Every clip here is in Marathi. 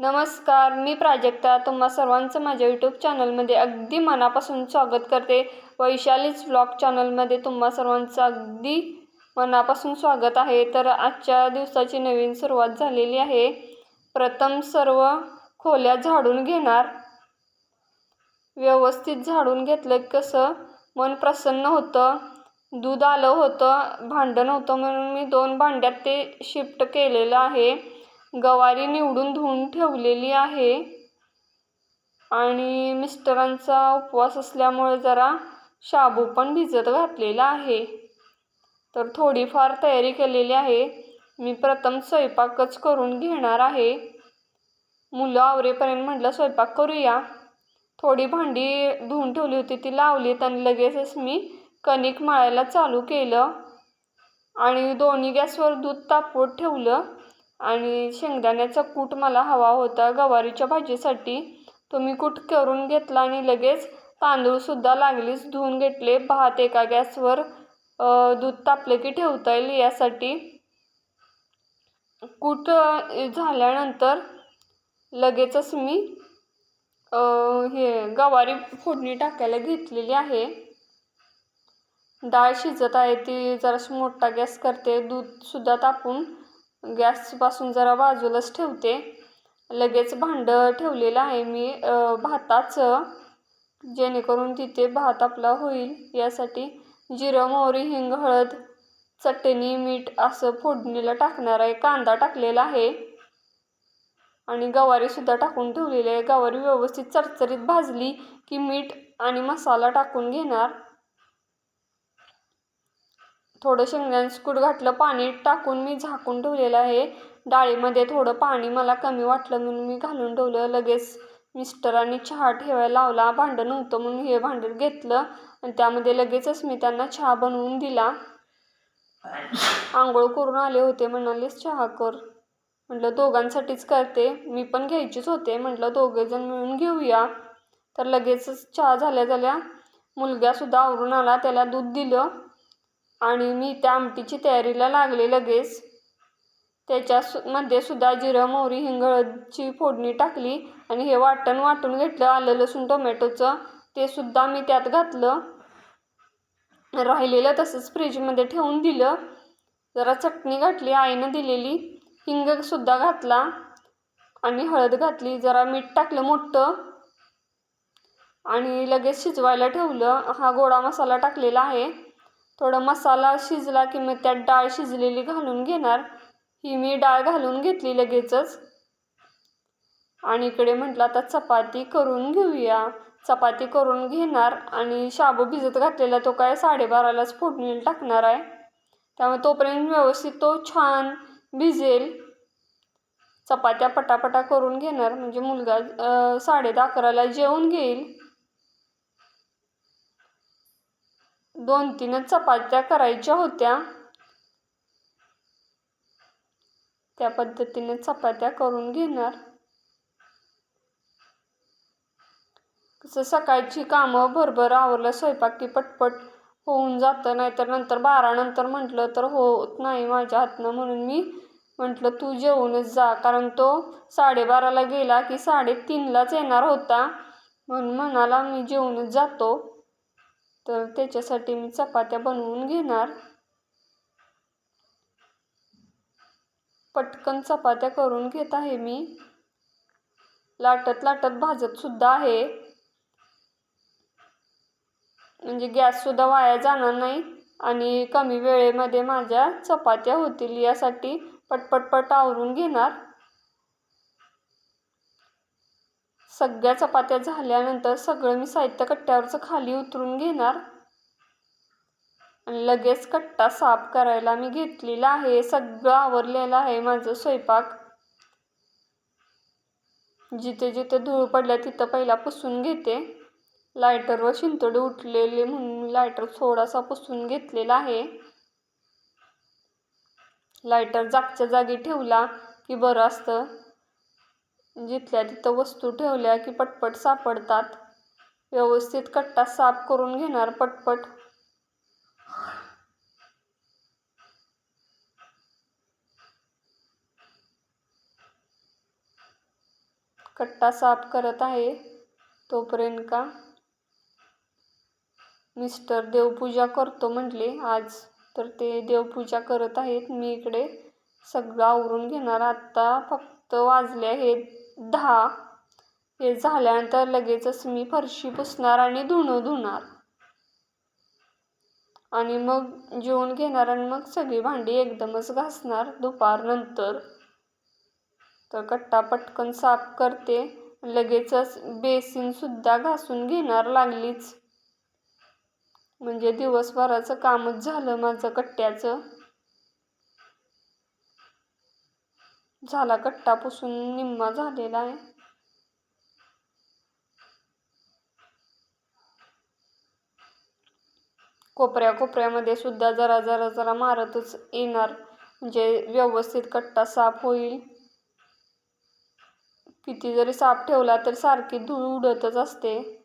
नमस्कार मी प्राजक्ता. तुम्हा सर्वांचं माझ्या यूट्यूब चॅनलमध्ये अगदी मनापासून स्वागत करते. वैशालीच व्लॉग चॅनलमध्ये तुम्हा सर्वांचं अगदी मनापासून स्वागत आहे. तर आजच्या दिवसाची नवीन सुरुवात झालेली आहे. प्रथम सर्व खोल्या झाडून घेणार. व्यवस्थित झाडून घेतलं कसं? मन प्रसन्न होतं. दूध आलं होतं. भांडं नव्हतं म्हणून मी दोन भांड्यात ते शिफ्ट केलेलं आहे. गवारी निवडून धुवून ठेवलेली आहे. आणि मिस्टरांचा उपवास असल्यामुळे जरा शाबू पण भिजत घातलेला आहे. तर थोडीफार तयारी केलेली आहे. मी प्रथम स्वयंपाकच करून घेणार आहे. मुलं आवरेपर्यंत म्हटलं स्वयंपाक करूया. थोडी भांडी धुवून ठेवली होती ती लावली आणि लगेचच मी कणिक मळायला चालू केलं. आणि दोन्ही गॅसवर दूध तापवत ठेवलं. आणि शेंगदाण्याचा कूट मला हवा होता. गवारीच्या भाजीसाठी तो मी कूट करून घेतला आणि लगेच तांदूळसुद्धा लागलीच धुवून घेतले. भात एका गॅसवर दूध तापलं की ठेवता येईल यासाठी. कूट झाल्यानंतर लगेचच मी हे गवारी फोडणी टाकायला घेतलेली आहे. डाळ शिजत आहे ती जराशी मोठा गॅस करते. दूधसुद्धा तापून गॅसपासून जरा बाजूलाच ठेवते. लगेच भांडं ठेवलेलं आहे मी. भाताचं जेणेकरून तिथे भात आपला होईल. यासाठी जिरं मोहरी हिंग हळद चटणी मीठ असं फोडणीला टाकणार आहे. कांदा टाकलेला आहे. आणि गवारीसुद्धा टाकून ठेवलेली आहे. गवारी व्यवस्थित चरचरीत भाजली की मीठ आणि मसाला टाकून घेणार. थोडं शेंगदाण्याचं कूट घातलं पाणी टाकून मी झाकून ठेवलेलं आहे. डाळीमध्ये थोडं पाणी मला कमी वाटलं म्हणून मी घालून ठेवलं. लगेच मिस्टरांनी चहा ठेवायला लावला. भांडं नव्हतं म्हणून हे भांडं घेतलं आणि त्यामध्ये लगेचच मी त्यांना चहा बनवून दिला. आंघोळ करून आले होते. म्हणालेच चहा कर. म्हटलं दोघांसाठीच करते. मी पण घ्यायचीच होते. म्हटलं दोघेजण मिळून घेऊया. तर लगेचच चहा झाल्या झाल्या मुलगासुद्धा आवरून आला. त्याला दूध दिलं. आणि मी त्या आमटीची तयारीला लागले लगेच. त्याच्या सु मध्ये सुद्धा जिरं मोहरी हिंगळची फोडणी टाकली आणि हे वाटण वाटून घेतलं आलं लसूण टोमॅटोचं. ते सुद्धा मी त्यात घातलं. राहिलेलं तसंच फ्रीजमध्ये ठेवून दिलं. जरा चटणी घातली आईनं दिलेली. हिंगसुद्धा घातला आणि हळद घातली. जरा मीठ टाकलं मोठं. आणि लगेच शिजवायला ठेवलं. हा गोडा मसाला टाकलेला आहे. थोडा मसाला शिजला की मग त्यात डाळ शिजलेली घालून घेणार. ही मी डाळ घालून घेतली लगेचच. आणि इकडे म्हटलं आता चपाती करून घेऊया. चपाती करून घेणार आणि शाबू भिजत घातलेला तो काय साडेबारालाच फोडणीला टाकणार आहे. त्यामुळे तोपर्यंत व्यवस्थित तो छान भिजेल. चपात्या पटापटा करून घेणार म्हणजे मुलगा साडे अकराला जेवून घेईल. दोन तीनच चपात्या करायच्या होत्या. त्या पद्धतीने चपात्या करून घेणार. कसं सकाळची कामं भरभर आवरलं स्वयंपाक की पटपट होऊन जातं नाहीतर नंतर बारानंतर म्हटलं तर होत नाही माझ्या हातनं. म्हणून मी म्हटलं तू जेवूनच जा. कारण तो साडेबाराला गेला की साडेतीनलाच येणार होता. म्हणून म्हणाला मी जेवूनच जातो. तर त्याच्यासाठी मी चपात्या बनवून घेणार. पटकन चपात्या करून घेत आहे मी. लाटत लाटत भाजत सुद्धा आहे. म्हणजे गॅससुद्धा वाया जाणार नाही आणि कमी वेळेमध्ये माझ्या चपात्या होतील यासाठी पटपटपट आवरून घेणार. सगळ्या चपात्या झाल्यानंतर सगळं मी साहित्य कट्ट्यावरचं खाली उतरून घेणार. आणि लगेच कट्टा साफ करायला मी घेतलेला आहे. सगळं आवरलेलं आहे माझं स्वयंपाक. जिथे जिथे धूळ पडल्या तिथं पहिला पुसून घेते. लायटरवर शिंतोडे उठलेले म्हणून लायटर थोडासा पुसून घेतलेला आहे. लायटर जागच्या जागी ठेवला की बरं असतं. जिथल्या तिथं वस्तू ठेवल्या की पटपट सापडतात. व्यवस्थित कट्टा साफ करून घेणार पटपट. कट्टा साफ करत आहे तोपर्यंत का? मिस्टर देवपूजा करतो म्हटले आज. तर ते देवपूजा करत आहेत. मी इकडे सगळं आवरून घेणार. आत्ता फक्त वाजले आहेत. दहा. हे झाल्यानंतर लगेचच मी फरशी पुसणार आणि धुणं धुणार. आणि मग जेवून घेणार आणि मग सगळी भांडी एकदमच घासणार दुपारनंतर तर कट्टा पटकन साफ करते. लगेचच बेसिनसुद्धा घासून घेणार लागलीच. म्हणजे दिवसभराचं कामच झालं माझं कट्ट्याचं. झाला कट्टा पुसून निम्मा झालेला आहे. कोपऱ्या कोपऱ्यामध्ये सुद्धा जरा जरा जरा मारतच येणार. म्हणजे व्यवस्थित कट्टा साफ होईल. किती जरी साफ ठेवला तर सारखी धूळ उडतच असते.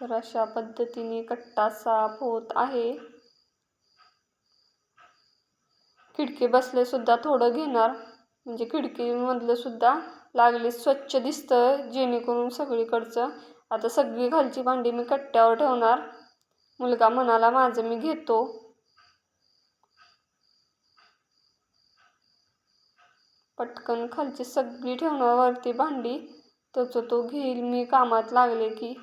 तर अशा पद्धतीने कट्टा साफ होत आहे. खिडकी बसले सुद्धा थोडं घेणार. म्हणजे खिडकीमधलं सुद्धा लागले स्वच्छ दिसतं जेणेकरून सगळीकडचं. आता सगळी खालची भांडी मी कट्ट्यावर ठेवणार. मुलगा म्हणाला माझं मी घेतो. पटकन खालची सगळी ठेवणार वरती भांडी. त्याचं तो घेईल. मी कामात लागले की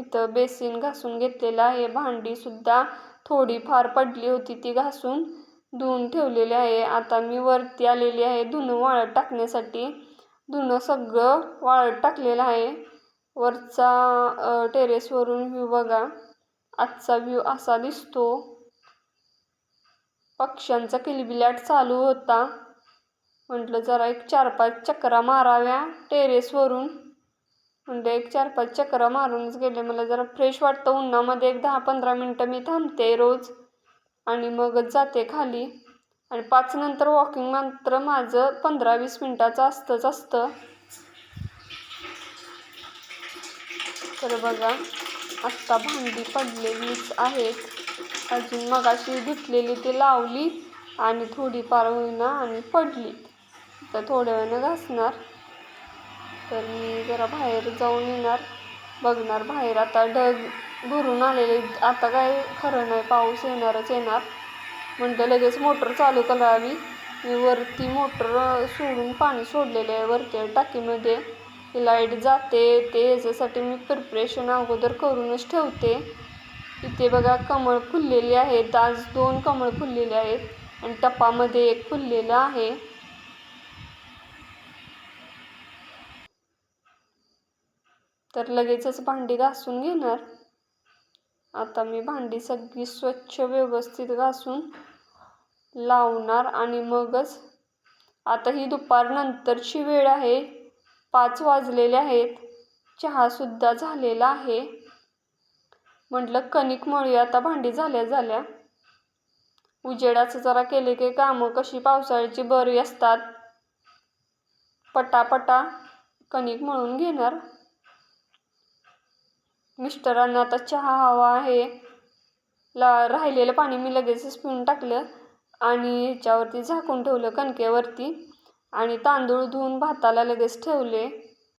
इथं बेसिन घासून घेतलेलं आहे. भांडीसुद्धा थोडीफार पडली होती ती घासून धुवून ठेवलेली आहे. आता मी वरती आलेली आहे. धुणं वाळत टाकण्यासाठी धुणं सगळं वाळत टाकलेलं आहे. वरचा टेरेसवरून व्ह्यू बघा. आजचा व्ह्यू असा दिसतो. पक्ष्यांचा किलबिलाट चालू होता. म्हटलं जरा एक चार पाच चकरा माराव्या टेरेसवरून. म्हणजे एक चार पाच चक्रा मारूनच गेले. मला जरा फ्रेश वाटतं. उन्हामध्ये एक दहा पंधरा मिनटं मी थांबते रोज आणि मगच जाते खाली. आणि पाच नंतर वॉकिंग मात्र माझं पंधरा वीस मिनटाचं असतंच असतं. तर बघा आत्ता भांडी पडलेलीच आहेत. अजून मगाशी धुतलेली ती लावली आणि थोडीफार होईना आणि पडली. तर थोड्या वेळानं घासणार. तर मी जरा बाहेर जाऊन येणार बघणार बाहेर. आता ढग भरून आलेले आता काय खरं नाही पाऊस येणारच येणार. म्हणलं लगेच मोटर चालू करावी. मी वरती मोटर सोडून पाणी सोडलेले आहे वरती टाकीमध्ये. लाइट जाते ते याच्यासाठी मी प्रिपरेशन अगोदर करूनच ठेवते. इथे बघा कमळ फुललेली आहेत. आज दोन कमळ फुललेले आहेत. आणि टपामध्ये एक फुललेलं आहे. तर लगेचच भांडी घासून घेणार. आता मी भांडी सगळी स्वच्छ व्यवस्थित घासून लावणार आणि मगच आता ही दुपारनंतरची वेळ आहे. पाच वाजलेले आहेत. चहासुद्धा झालेला आहे. म्हटलं कणिक मळूया आता भांडी झाल्या झाल्या. उजेडाचं जरा केले की कामं कशी पावसाळ्याची बरी असतात. पटापटा कणिक मळून घेणार. मिस्टरांना आता चहा हवा आहे. ला राहिलेलं पाणी मी लगेचच पिऊन टाकलं आणि ह्याच्यावरती झाकून ठेवलं कणकेवरती. आणि तांदूळ धुवून भाताला लगेच ठेवले.